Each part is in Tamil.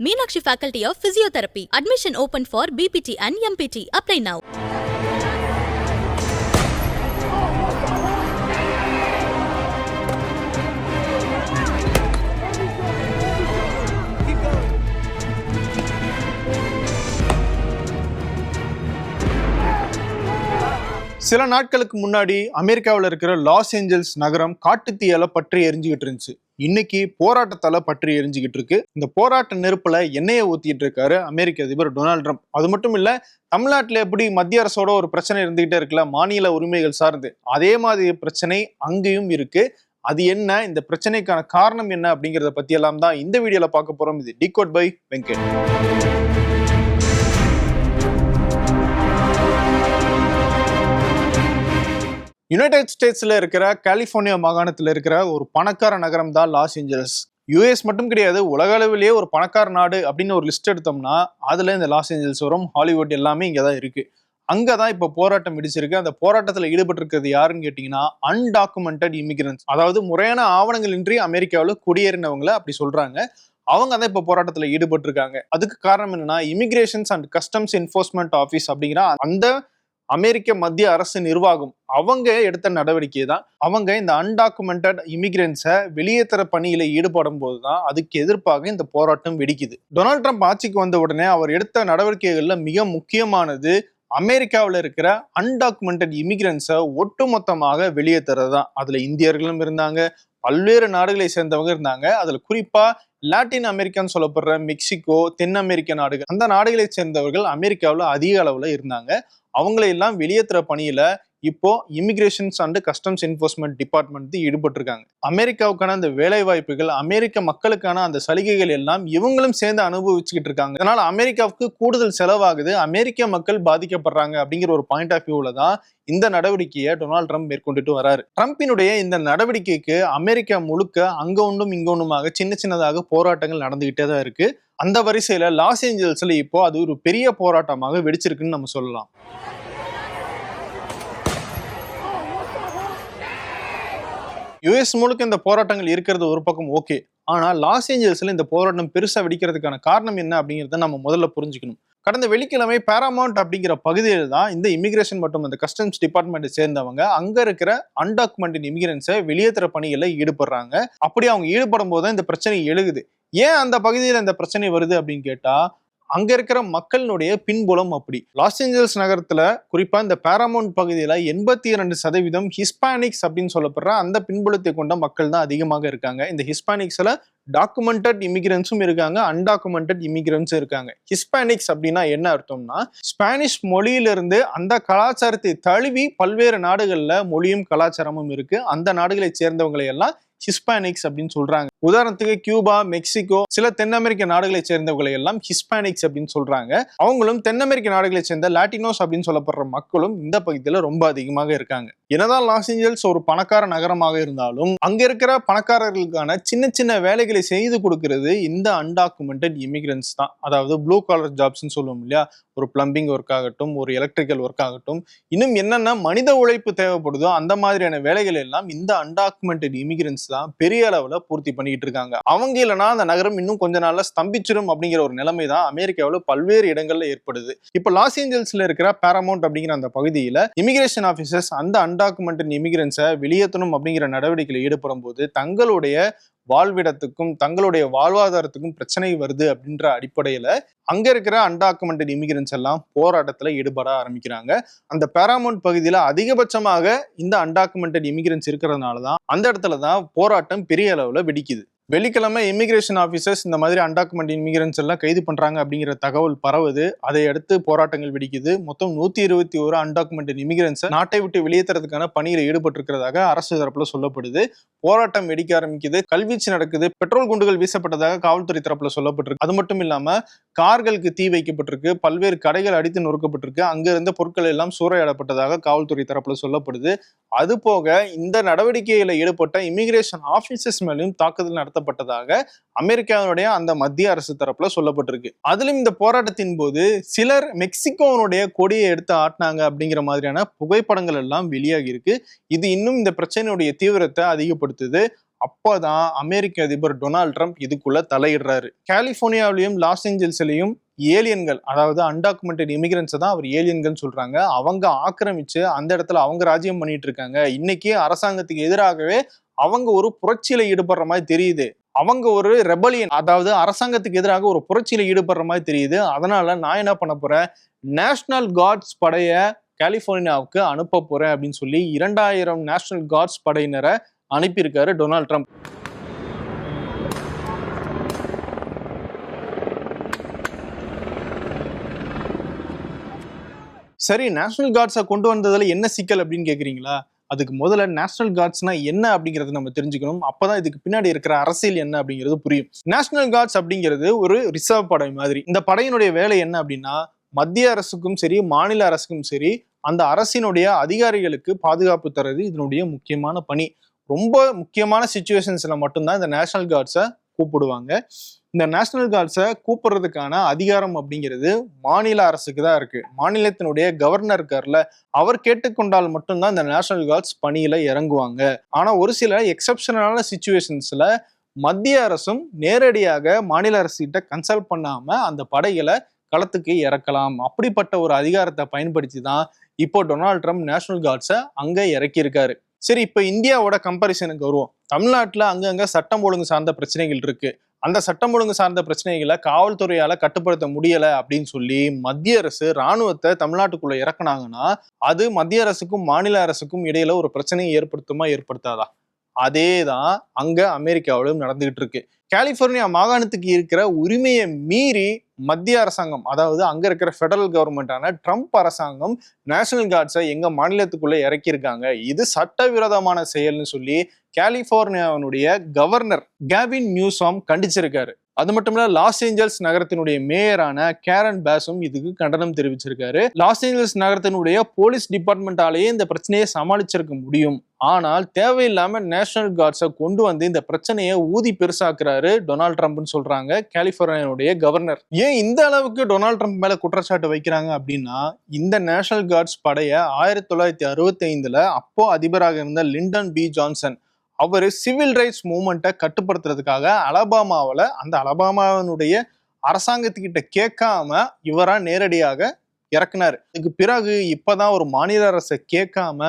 Meenakshi faculty of physiotherapy admission open for BPT and MPT apply now சில நாட்களுக்கு முன்னாடி அமெரிக்காவில் இருக்கிற லாஸ் ஏஞ்சல்ஸ் நகரம் காட்டுத்தீயால பற்றி எரிஞ்சுக்கிட்டு இருந்துச்சு இன்னைக்கு போராட்டத்தால பற்றி எரிஞ்சுக்கிட்டு இருக்கு. இந்த போராட்ட நெருப்புல எண்ணெயை ஊத்திட்டு இருக்காரு அமெரிக்க அதிபர் டொனால்ட் ட்ரம்ப். அது மட்டும் இல்ல தமிழ்நாட்டுல எப்படி மத்திய அரசோட ஒரு பிரச்சனை இருந்துகிட்டே இருக்குல்ல மாநில உரிமைகள் சார்ந்து. அதே மாதிரி பிரச்சனை அங்கேயும் இருக்கு. அது என்ன இந்த பிரச்சனைக்கான காரணம் என்ன அப்படிங்கறத பத்தி எல்லாம் தான் இந்த வீடியோல பார்க்க போறோம். இது டிகோட் பை வெங்கட். யுனைடெட் ஸ்டேட்ஸில் இருக்கிற கலிஃபோர்னியா மாகாணத்தில் இருக்கிற ஒரு பணக்கார நகரம் தான் லாஸ் ஏஞ்சலஸ் யுஎஸ் மட்டும் கிடையாது உலக அளவிலேயே ஒரு பணக்கார நாடு அப்படின்னு ஒரு லிஸ்ட் எடுத்தோம்னா அதில் இந்த லாஸ் ஏஞ்சல்ஸ் வரும் ஹாலிவுட் எல்லாமே இங்கே தான் இருக்குது அங்கே தான் இப்போ போராட்டம் இடிச்சிருக்கு. அந்த போராட்டத்தில் ஈடுபட்டிருக்கிறது யாருன்னு கேட்டிங்கன்னா அன்டாக்குமெண்டட் இமிகிரன்ஸ் அதாவது முறையான ஆவணங்களின்றி அமெரிக்காவில் குடியேறினவங்கள அப்படி சொல்கிறாங்க அவங்க தான் இப்போ போராட்டத்தில் ஈடுபட்டிருக்காங்க. அதுக்கு காரணம் என்னன்னா immigrations and customs enforcement office அப்படிங்கிற அந்த அமெரிக்க மத்திய அரசு நிர்வாகம் அவங்க எடுத்த நடவடிக்கை தான் அவங்க இந்த அன்டாக்குமெண்டட் இமிகிரன்ஸை வெளியேற்றுற பணியில ஈடுபடும் போது தான் அதுக்கு எதிர்ப்பாக இந்த போராட்டம் வெடிக்குது. டொனால்ட் ட்ரம்ப் ஆட்சிக்கு வந்த உடனே அவர் எடுத்த நடவடிக்கைகளில் மிக முக்கியமானது அமெரிக்காவில் இருக்கிற அன்டாக்குமெண்டட் இமிகிரன்ஸை ஒட்டுமொத்தமாக வெளியே தான் அதில் இந்தியர்களும் இருந்தாங்க பல்வேறு நாடுகளை சேர்ந்தவங்க இருந்தாங்க. அதுல குறிப்பா லாட்டின் அமெரிக்கான்னு சொல்லப்படுற மெக்சிகோ தென் அமெரிக்க நாடுகள் அந்த நாடுகளை சேர்ந்தவர்கள் அமெரிக்காவில் அதிக அளவுல இருந்தாங்க. அவங்களை எல்லாம் வெளியேற்றுற பணியில இப்போ immigrations and customs enforcement department ஈடுபட்டிருக்காங்க. அமெரிக்காவுக்கான அந்த வேலை வாய்ப்புகள் அமெரிக்க மக்களுக்கான அந்த சலுகைகள் எல்லாம் இவங்களும் சேர்ந்து அனுபவிச்சுக்கிட்டு இருக்காங்க. அதனால அமெரிக்காவுக்கு கூடுதல் செலவாகுது. அமெரிக்க மக்கள் பாதிக்கப்படுறாங்க அப்படிங்கிற ஒரு பாயிண்ட் ஆஃப் வியூல தான் இந்த நடவடிக்கையை டொனால்ட் ட்ரம்ப் மேற்கொண்டுட்டு வராரு. ட்ரம்பினுடைய இந்த நடவடிக்கைக்கு அமெரிக்கா முழுக்க அங்க ஒன்றும் இங்க ஒன்றுமாக சின்ன சின்னதாக போராட்டங்கள் நடந்துகிட்டே தான் இருக்கு. அந்த வரிசையில லாஸ் ஏஞ்சல்ஸ்ல இப்போ அது ஒரு பெரிய போராட்டமாக வெடிச்சிருக்குன்னு நம்ம சொல்லலாம். யுஎஸ் முழுக்க இந்த போராட்டங்கள் இருக்கிறது ஒரு பக்கம் ஓகே ஆனால் லாஸ் ஏஞ்சல்ஸில் இந்த போராட்டம் பெருசாக வெடிக்கிறதுக்கான காரணம் என்ன அப்படிங்கிறத நம்ம முதல்ல புரிஞ்சுக்கணும். கடந்த வெள்ளிக்கிழமை பேராமௌண்ட் அப்படிங்கிற பகுதியில் தான் இந்த இமிகிரேஷன் மற்றும் அந்த கஸ்டம்ஸ் டிபார்ட்மெண்ட்டை சேர்ந்தவங்க அங்க இருக்கிற அன்டாக்குமெண்டட் இமிகிரன்ஸை வெளியேற்றுற பணிகளில் ஈடுபடுறாங்க. அப்படி அவங்க ஈடுபடும் போது தான் இந்த பிரச்சனை எழுகுது. ஏன் அந்த பகுதியில் இந்த பிரச்சனை வருது அப்படின்னு கேட்டால் அங்க இருக்கிற மக்களினுடைய பின்புலம் அப்படி. லாஸ் ஏஞ்சல்ஸ் நகரத்துல குறிப்பா இந்த பேராமவுண்ட் பகுதியில எண்பத்தி இரண்டு சதவீதம் ஹிஸ்பானிக்ஸ் அப்படின்னு சொல்லப்படுற அந்த பின்புலத்தை கொண்ட மக்கள் தான் அதிகமாக இருக்காங்க. இந்த ஹிஸ்பானிக்ஸ்ல டாக்குமெண்டட் இமிகிரன்ஸும் இருக்காங்க அன்டாக்குமெண்டட் இமிகிரன்ஸும் இருக்காங்க. ஹிஸ்பானிக்ஸ் அப்படின்னா என்ன அர்த்தம்னா ஸ்பானிஷ் மொழியிலிருந்து அந்த கலாச்சாரத்தை தழுவி பல்வேறு நாடுகளில் மொழியும் கலாச்சாரமும் இருக்கு. அந்த நாடுகளை சேர்ந்தவங்களை எல்லாம் ஹிஸ்பானிக்ஸ் அப்படின்னு சொல்றாங்க. உதாரணத்துக்கு கியூபா மெக்சிகோ சில தென் அமெரிக்க நாடுகளை சேர்ந்தவர்களை எல்லாம் ஹிஸ்பானிக்ஸ் அப்படின்னு சொல்றாங்க. அவங்களும் தென் அமெரிக்க நாடுகளை சேர்ந்த லாட்டினோஸ் அப்படின்னு சொல்லப்படுற மக்களும் இந்த பகுதியில ரொம்ப அதிகமாக இருக்காங்க. என்னதான் லாஸ் ஏஞ்சல்ஸ் ஒரு பணக்கார நகரமாக இருந்தாலும் அங்க இருக்கிற பணக்காரர்களுக்கான சின்ன சின்ன வேலைகளை செய்து கொடுக்கிறது இந்த அன்டாக்குமெண்டட் இமிகிரன்ஸ் தான். அதாவது ப்ளூ காலர் ஜாப்ஸ்ன்னு சொல்லுவோம் இல்லையா? ஒரு பிளம்பிங் ஒர்க் ஆகட்டும் ஒரு எலக்ட்ரிக்கல் ஒர்க் ஆகட்டும். இன்னும் என்னென்ன மனித உழைப்பு தேவைப்படுதோ அந்த மாதிரியான வேலைகள் எல்லாம் இந்த அன்டாக்குமெண்டட் இமிகிரன்ஸ் தான் பெரிய அளவில் பூர்த்தி பண்ணிக்கிட்டு இருக்காங்க. அவங்க இல்லைன்னா அந்த நகரம் இன்னும் கொஞ்ச நாளில் ஸ்தம்பிச்சிடும் அப்படிங்கிற ஒரு நிலைமை தான் அமெரிக்காவில் பல்வேறு இடங்களில் ஏற்படுது. இப்போ லாஸ் ஏஞ்சல்ஸ்ல இருக்கிற பேரமௌண்ட் அப்படிங்கிற அந்த பகுதியில் இமிகிரேஷன் ஆஃபீஸர்ஸ் அந்த அன்டாக்குமெண்டட் இமிகிரன்ஸை வெளியேற்றணும் அப்படிங்கிற நடவடிக்கையில் ஈடுபடும் போது தங்களுடைய வாழ்விடத்துக்கும் தங்களுடைய வாழ்வாதாரத்துக்கும் பிரச்சனை வருது அப்படின்ற அடிப்படையில் அங்கே இருக்கிற அன்டாக்குமெண்டட் இமிகிரன்ஸ் எல்லாம் போராட்டத்தில் ஈடுபட ஆரம்பிக்கிறாங்க. அந்த பேராமௌண்ட் பகுதியில் அதிகபட்சமாக இந்த அன்டாக்குமெண்டட் இமிகிரன்ஸ் இருக்கிறதுனால தான் அந்த இடத்துல தான் போராட்டம் பெரிய அளவில் வெடிக்குது. வெள்ளிக்கிழமை இமிகிரேஷன் ஆஃபீஸர்ஸ் இந்த மாதிரி அன்டாக்குமெண்ட் இமிகிரன்ஸ் எல்லாம் கைது பண்ணுறாங்க அப்படிங்கிற தகவல் பரவுது. அதை அடுத்து போராட்டங்கள் வெடிக்குது. மொத்தம் நூற்றி இருபத்தி ஒரு அன்டாக்குமெண்ட் இமிகிரன்ஸை நாட்டை விட்டு வெளியேற்றுறதுக்கான பணியில் ஈடுபட்டிருக்கிறதாக அரசு தரப்பில் சொல்லப்படுது. போராட்டம் வெடிக்க ஆரம்பிக்குது. கல்வீச்சு நடக்குது. பெட்ரோல் குண்டுகள் வீசப்பட்டதாக காவல்துறை தரப்பில் சொல்லப்பட்டிருக்கு. அது மட்டும் இல்லாமல் கார்களுக்கு தீ வைக்கப்பட்டிருக்கு. பல்வேறு கடைகள் அடித்து நொறுக்கப்பட்டிருக்கு. அங்கே இருந்த பொருட்கள் எல்லாம் சூறையாடப்பட்டதாக காவல்துறை தரப்பில் சொல்லப்படுது. அது போக இந்த நடவடிக்கையில் ஈடுபட்ட இமிகிரேஷன் ஆஃபீஸர்ஸ் மேலும் தாக்குதல் நடத்தப்பட்டதாக அமெரிக்காவினுடைய அந்த மத்திய அரசு தரப்புல சொல்லப்பட்டிருக்கு. அதிலும் இந்த போராட்டத்தின் போது சிலர் மெக்சிகோனுடைய கொடியை எடுத்து ஆட்டினாங்க அப்படிங்கிற மாதிரியான புகைப்படங்கள் எல்லாம் வெளியாகி இருக்கு. இது இன்னும் இந்த பிரச்சனையுடைய தீவிரத்தை அதிகப்படுத்துது. அப்போதான் அமெரிக்க அதிபர் டொனால்ட் ட்ரம்ப் இதுக்குள்ள தலையிடுறாரு. கலிபோர்னியாவிலையும் லாஸ் ஏஞ்சல்ஸ்லையும் ஏலியன்கள் அதாவது அன்டாக்குமெண்டட் இமிகிரன்ஸை தான் அவர் ஏலியன்கள் சொல்றாங்க. அவங்க ஆக்கிரமிச்சு அந்த இடத்துல அவங்க ராஜ்யம் பண்ணிட்டு இருக்காங்க. இன்னைக்கு அரசாங்கத்துக்கு எதிராகவே அவங்க ஒரு புரட்சியில ஈடுபடுற மாதிரி தெரியுது. அவங்க ஒரு ரெபலியன் அதாவது அரசாங்கத்துக்கு எதிராக ஒரு புரட்சியில ஈடுபடுற மாதிரி தெரியுது. அதனால நான் என்ன பண்ண போறேன்? நேஷனல் கார்ட்ஸ் படைய கலிபோர்னியாவுக்கு அனுப்ப போறேன் அப்படின்னு சொல்லி இரண்டாயிரம் நேஷனல் கார்ட்ஸ் படையினரை அனுப்பியிருக்காரு டொனால்ட் ட்ரம்ப். சரி நேஷனல் கார்ட்ஸை கொண்டு வந்ததில் என்ன சிக்கல் அப்படின்னு கேட்குறீங்களா அதுக்கு முதல்ல நேஷனல் கார்ட்ஸ்னா என்ன அப்படிங்கறத நம்ம தெரிஞ்சுக்கணும். அப்பதான் இதுக்கு பின்னாடி இருக்கிற அரசியல் என்ன அப்படிங்கிறது புரியும். நேஷனல் கார்ட்ஸ் அப்படிங்கிறது ஒரு ரிசர்வ் படை மாதிரி. இந்த படையினுடைய வேலை என்ன அப்படின்னா மத்திய அரசுக்கும் சரி மாநில அரசுக்கும் சரி அந்த அரசினுடைய அதிகாரிகளுக்கு பாதுகாப்பு தர்றது இதனுடைய முக்கியமான பணி. ரொம்ப முக்கியமான சுச்சுவேஷன்ஸ்ல மட்டும்தான் இந்த நேஷனல் கார்ட்ஸை கூப்பிடுவாங்க. இந்த நேஷனல் கார்ட்ஸை கூப்பிடுறதுக்கான அதிகாரம் அப்படிங்கிறது மாநில அரசுக்கு தான் இருக்கு. மாநிலத்தினுடைய கவர்னர் இருக்கார்ல அவர் கேட்டுக்கொண்டால் மட்டும்தான் இந்த நேஷனல் கார்ட்ஸ் பணியில இறங்குவாங்க. ஆனா ஒரு சில எக்ஸப்ஷனலான சுச்சுவேஷன்ஸ்ல மத்திய அரசும் நேரடியாக மாநில அரசுகிட்ட கன்சல்ட் பண்ணாம அந்த படைகளை களத்துக்கு இறக்கலாம். அப்படிப்பட்ட ஒரு அதிகாரத்தை பயன்படுத்தி தான் இப்போ டொனால்ட் ட்ரம்ப் நேஷனல் கார்ட்ஸை அங்கே இறக்கியிருக்காரு. சரி இப்போ இந்தியாவோட கம்பாரிசனுக்கு வருவோம். தமிழ்நாட்டில் அங்கங்கே சட்டம் ஒழுங்கு சார்ந்த பிரச்சனைகள் இருக்கு. அந்த சட்டம் ஒழுங்கு சார்ந்த பிரச்சனைகளை காவல்துறையால கட்டுப்படுத்த முடியல அப்படின்னு சொல்லி மத்திய அரசு ராணுவத்தை தமிழ்நாட்டுக்குள்ள இறக்குனாங்கன்னா அது மத்திய அரசுக்கும் மாநில அரசுக்கும் இடையில ஒரு பிரச்சனையை ஏற்படுத்துமா ஏற்படுத்தாதா? அதே தான் அங்க அமெரிக்காவிலும் நடந்துகிட்டு இருக்கு. கலிபோர்னியா மாகாணத்துக்கு இருக்கிற உரிமையை மீறி மத்திய அரசாங்கம் அதாவது அங்க இருக்கிற ஃபெடரல் கவர்மெண்டான ட்ரம்ப் அரசாங்கம் நேஷனல் கார்ட்ஸை எங்க மாநிலத்துக்குள்ள இறக்கியிருக்காங்க. இது சட்டவிரோதமான செயல்னு சொல்லி கலிபோர்னியாவினுடைய கவர்னர் கேவின் நியூசாம் கண்டிச்சிருக்காரு. அது மட்டும் இல்ல லாஸ் ஏஞ்சல்ஸ் நகரத்தினுடைய மேயரான கேரன் பேஸும் இதுக்கு கண்டனம் தெரிவிச்சிருக்காரு. லாஸ் ஏஞ்சல்ஸ் நகரத்தினுடைய போலீஸ் டிபார்ட்மெண்டாலேயே இந்த பிரச்சனையை சமாளிச்சிருக்க முடியும். ஆனால் தேவையில்லாம நேஷனல் கார்ட்ஸை கொண்டு வந்து இந்த பிரச்சனையை ஊதி பெருசாக்குறாரு டொனால்ட் ட்ரம்ப்னு சொல்றாங்க கலிபோர்னியாவுடைய கவர்னர். ஏன் இந்த அளவுக்கு டொனால்ட் ட்ரம்ப் மேல குற்றச்சாட்டு வைக்கிறாங்க அப்படின்னா இந்த நேஷனல் கார்ட்ஸ் படைய ஆயிரத்தி தொள்ளாயிரத்தி அறுபத்தி ஐந்துல அப்போ அதிபராக இருந்த லிண்டன் பி ஜான்சன் அவர் சிவில் ரைட்ஸ் மூமெண்ட்டை கட்டுப்படுத்துறதுக்காக அலபாமாவில் அந்த அலபாமாவினுடைய அரசாங்கத்துக்கிட்ட கேட்காம இவரா நேரடியாக இறக்குனாரு. இதுக்கு பிறகு இப்போதான் ஒரு மாநில அரசை கேட்காம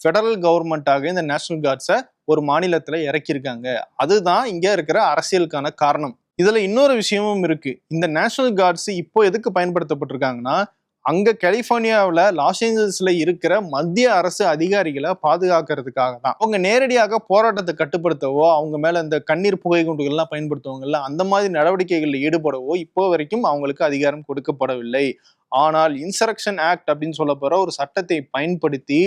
ஃபெடரல் கவர்மெண்ட்டாக இந்த நேஷனல் கார்ட்ஸை ஒரு மாநிலத்தில் இறக்கியிருக்காங்க. அதுதான் இங்கே இருக்கிற அரசியலுக்கான காரணம். இதில் இன்னொரு விஷயமும் இருக்குது இந்த நேஷனல் கார்ட்ஸ் இப்போ எதுக்கு பயன்படுத்தப்பட்டிருக்காங்கன்னா அங்க கலிபோர்னியாவில் லாஸ் ஏஞ்சல்ஸ்ல இருக்கிற மத்திய அரசு அதிகாரிகளை பாதுகாக்கிறதுக்காக தான் அவங்க நேரடியாக போராட்டத்தை கட்டுப்படுத்தவோ அவங்க மேல இந்த கண்ணீர் புகை குண்டுகள்லாம் பயன்படுத்துவாங்கல்ல அந்த மாதிரி நடவடிக்கைகளில் ஈடுபடவோ இப்போ வரைக்கும் அவங்களுக்கு அதிகாரம் கொடுக்கப்படவில்லை. ஆனால் இன்சரக்ஷன் ஆக்ட் அப்படின்னு சொல்ல போற ஒரு சட்டத்தை பயன்படுத்தி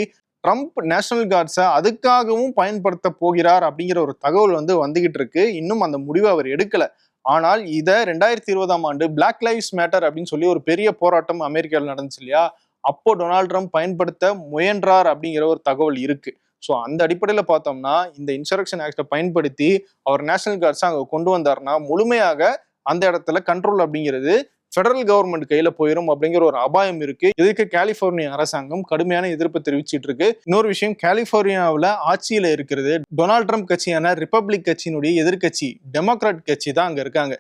ட்ரம்ப் நேஷனல் கார்ட்ஸை அதுக்காகவும் பயன்படுத்த போகிறார் அப்படிங்கிற ஒரு தகவல் வந்து வந்துகிட்டு இருக்கு. இன்னும் அந்த முடிவை அவர் எடுக்கல. ஆனால் இதை ரெண்டாயிரத்தி இருபதாம் ஆண்டு பிளாக் லைவ்ஸ் மேட்டர் அப்படின்னு சொல்லி ஒரு பெரிய போராட்டம் அமெரிக்காவில் நடந்துச்சு இல்லையா? அப்போ டொனால்ட் ட்ரம்ப் பயன்படுத்த முயன்றார் அப்படிங்கிற ஒரு தகவல் இருக்கு. ஸோ அந்த அடிப்படையில் பார்த்தோம்னா இந்த இன்சரக்ஷன் ஆக்டை பயன்படுத்தி அவர் நேஷனல் கார்ட்ஸை அங்கே கொண்டு வந்தார்னா முழுமையாக அந்த இடத்துல கண்ட்ரோல் அப்படிங்கிறது ஃபெடரல் கவர்மெண்ட் கையில போயிடும் அப்படிங்கிற ஒரு அபாயம் இருக்கு. இதுக்கு கலிபோர்னியா அரசாங்கம் கடுமையான எதிர்ப்பு தெரிவிச்சிட்டு இருக்கு. இன்னொரு விஷயம் கலிபோர்னியாவில் ஆட்சியில இருக்கிறது டொனால்ட் ட்ரம்ப் கட்சியான ரிப்பப்ளிக் கட்சியினுடைய எதிர்க்கட்சி டெமோக்ராட் கட்சி தான் அங்க இருக்காங்க.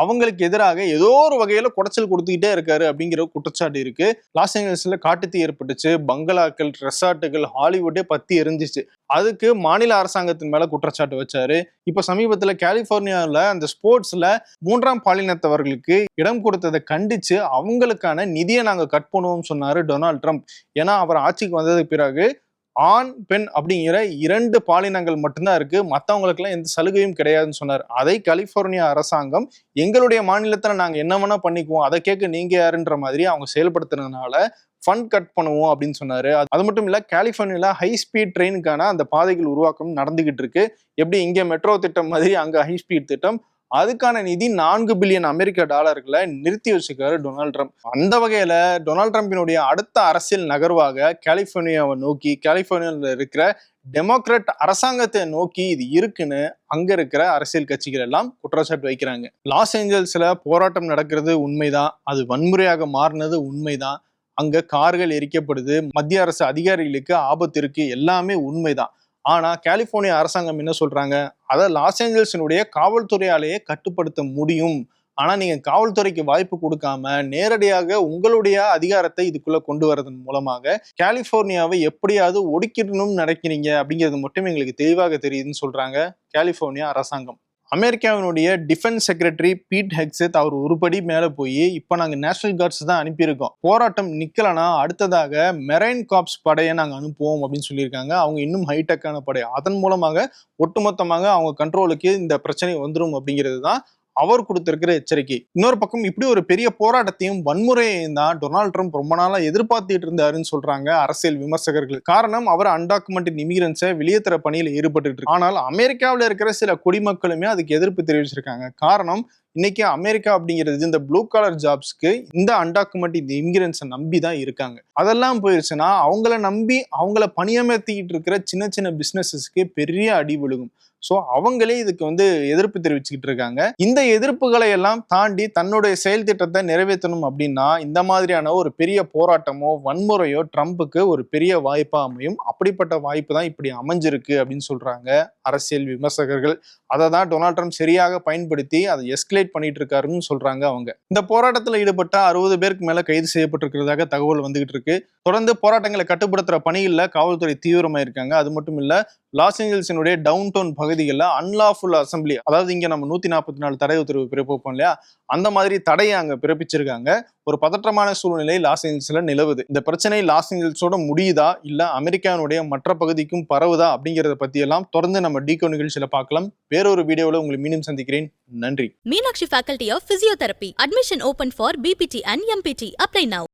அவங்களுக்கு எதிராக ஏதோ ஒரு வகையில குடைச்சல் கொடுத்துக்கிட்டே இருக்காரு அப்படிங்கிற குற்றச்சாட்டு இருக்கு. லாஸ் ஏஞ்சல்ஸ்ல காட்டுத்தீ ஏற்பட்டுச்சு. பங்களாக்கள் ரெசார்ட்டுகள் ஹாலிவுட்டே பத்தி எரிஞ்சிச்சு. அதுக்கு மாநில அரசாங்கத்தின் மேல குற்றச்சாட்டு வச்சாரு. இப்ப சமீபத்துல கலிபோர்னியாவில் அந்த ஸ்போர்ட்ஸ்ல மூன்றாம் பாலினத்தவர்களுக்கு இடம் கொடுத்ததை கண்டிச்சு அவங்களுக்கான நிதியை நாங்க கட் பண்ணுவோம் சொன்னாரு டொனால்ட் ட்ரம்ப். ஏன்னா அவர் ஆட்சிக்கு வந்ததுக்கு பிறகு ஆண் பெண் அப்படிங்கிற இரண்டு பாலினங்கள் மட்டும்தான் இருக்கு. மற்றவங்களுக்குலாம் எந்த சலுகையும் கிடையாதுன்னு சொன்னார். அதை கலிபோர்னியா அரசாங்கம் எங்களுடைய மாநிலத்தில் நாங்கள் என்ன வேணா பண்ணிக்குவோம். அதை கேட்க நீங்க யாருன்ற மாதிரி அவங்க செயல்படுத்துறதுனால ஃபண்ட் கட் பண்ணுவோம் அப்படின்னு சொன்னாரு. அது- அது மட்டும் இல்லை கலிஃபோர்னியாவில் ஹை ஸ்பீட் ட்ரெயினுக்கான அந்த பாதைகள் உருவாக்கம் நடந்துகிட்டு இருக்கு. எப்படி இங்கே மெட்ரோ திட்டம் மாதிரி அங்கே ஹை ஸ்பீட் திட்டம் அதுக்கான நிதி நான்கு பில்லியன் அமெரிக்க டாலர்களை நிறுத்தி வச்சுக்காரு டொனால்ட் ட்ரம்ப். அந்த வகையில டொனால்ட் ட்ரம்பினுடைய அடுத்த அரசியல் நகர்வாக கலிபோர்னியாவை நோக்கி கலிபோர்னியாவில் இருக்கிற டெமோக்ராட் அரசாங்கத்தை நோக்கி இது இருக்குன்னு அங்க இருக்கிற அரசியல் கட்சிகள் எல்லாம் குற்றச்சாட்டு வைக்கிறாங்க. லாஸ் ஏஞ்சல்ஸ்ல போராட்டம் நடக்கிறது உண்மைதான். அது வன்முறையாக மாறினது உண்மைதான். அங்க கார்கள் எரிக்கப்படுது. மத்திய அரசு அதிகாரிகளுக்கு ஆபத்து இருக்கு. எல்லாமே உண்மைதான். ஆனால் கலிஃபோர்னியா அரசாங்கம் என்ன சொல்கிறாங்க அதை லாஸ் ஏஞ்சல்ஸினுடைய காவல்துறையாலேயே கட்டுப்படுத்த முடியும். ஆனால் நீங்கள் காவல்துறைக்கு வாய்ப்பு கொடுக்காம நேரடியாக உங்களுடைய அதிகாரத்தை இதுக்குள்ளே கொண்டு வரதன் மூலமாக கலிஃபோர்னியாவை எப்படியாவது ஒடுக்கிடணும்னு நினைக்கிறீங்க அப்படிங்கிறது மட்டும் எங்களுக்கு தெளிவாக தெரியுதுன்னு சொல்கிறாங்க கலிஃபோர்னியா அரசாங்கம். அமெரிக்காவினுடைய டிஃபென்ஸ் செக்ரட்டரி பீட் ஹெக்ஸெத் அவர் ஒருபடி மேலே போய் இப்போ நாங்கள் நேஷனல் கார்ட்ஸ் தான் அனுப்பியிருக்கோம். போராட்டம் நிக்கலனா அடுத்ததாக மெரைன் காப்ஸ் படையை நாங்கள் அனுப்புவோம் அப்படின்னு சொல்லியிருக்காங்க. அவங்க இன்னும் ஹைடெக்கான படை. அதன் மூலமாக ஒட்டுமொத்தமாக அவங்க கண்ட்ரோலுக்கு இந்த பிரச்சனை வந்துடும் அப்படிங்கிறது தான் அவர் கொடுத்திருக்கிற எச்சரிக்கை. இன்னொரு பக்கம் இப்படி ஒரு பெரிய போராட்டத்தையும் வன்முறையையும் தான் டொனால்ட் ட்ரம்ப் ரொம்ப நாளா எதிர்பார்த்துட்டு இருந்தாருன்னு சொல்றாங்க அரசியல் விமர்சகர்கள். காரணம் அவர் அன்டாக்குமெண்டட் இமிகிரன்ஸை வெளியேற்ற பணியில் ஈடுபட்டு இருக்கு. ஆனால் அமெரிக்காவில் இருக்கிற சில குடிமக்களுமே அதுக்கு எதிர்ப்பு தெரிவிச்சிருக்காங்க. காரணம் இன்னைக்கு அமெரிக்கா அப்படிங்கிறது இந்த ப்ளூ கலர் ஜாப்ஸ்க்கு இந்த அன்டாக்குமெண்ட் இந்த இமிகிரன்ஸை நம்பி தான் இருக்காங்க. அதெல்லாம் போயிருச்சுன்னா அவங்கள நம்பி அவங்கள பணியமர்த்திக்கிட்டு இருக்கிற சின்ன சின்ன பிசினஸஸ்க்கு பெரிய அடி விழுகும். ஸோ அவங்களே இதுக்கு வந்து எதிர்ப்பு தெரிவிச்சுக்கிட்டு இருக்காங்க. இந்த எதிர்ப்புகளை எல்லாம் தாண்டி தன்னுடைய செயல் திட்டத்தை நிறைவேற்றணும் அப்படின்னா இந்த மாதிரியான ஒரு பெரிய போராட்டமோ வன்முறையோ ட்ரம்ப்புக்கு ஒரு பெரிய வாய்ப்பா அமையும். அப்படிப்பட்ட வாய்ப்பு தான் இப்படி அமைஞ்சிருக்கு அப்படின்னு சொல்றாங்க அரசியல் விமர்சகர்கள். அதை தான் டொனால்ட் ட்ரம்ப் சரியாக பயன்படுத்தி அதை எஸ்கலேட் பண்ணிட்டு இருக்காருன்னு சொல்றாங்க அவங்க. இந்த போராட்டத்தில் ஈடுபட்ட அறுபது பேருக்கு மேல கைது செய்யப்பட்டிருக்கிறதாக தகவல் வந்துகிட்டு இருக்கு. தொடர்ந்து போராட்டங்களை கட்டுப்படுத்துற பணிகளில் காவல்துறை தீவிரமா இருக்காங்க அது மட்டும் இல்ல லாஸ் ஏஞ்சல்ஸினுடைய டவுன் டவுன் பகுதிகளில் அன்லாஃபுல் அசம்பிளி அதாவது இங்கே நம்ம நூற்றி நாற்பத்தி நாலு தடை உத்தரவு பிறப்பிப்போம் இல்லையா? அந்த மாதிரி தடையை அங்கே பிறப்பிச்சிருக்காங்க. ஒரு பதற்றமான சூழ்நிலை லாஸ் ஏஞ்சல்ஸில் நிலவுது. இந்த பிரச்சனை லாஸ் ஏஞ்சல்ஸோட முடியுதா? இல்லை அமெரிக்கானுடைய மற்ற பகுதிக்கும் பரவுதா? அப்படிங்கிறத பற்றியெல்லாம் தொடர்ந்து நம்ம டீகோ நிகழ்ச்சியில் பார்க்கலாம். வேறொரு வீடியோவில் உங்களை மீண்டும் சந்திக்கிறேன். நன்றி. Meenakshi Faculty of Physiotherapy. Admission open for BPT and MPT apply now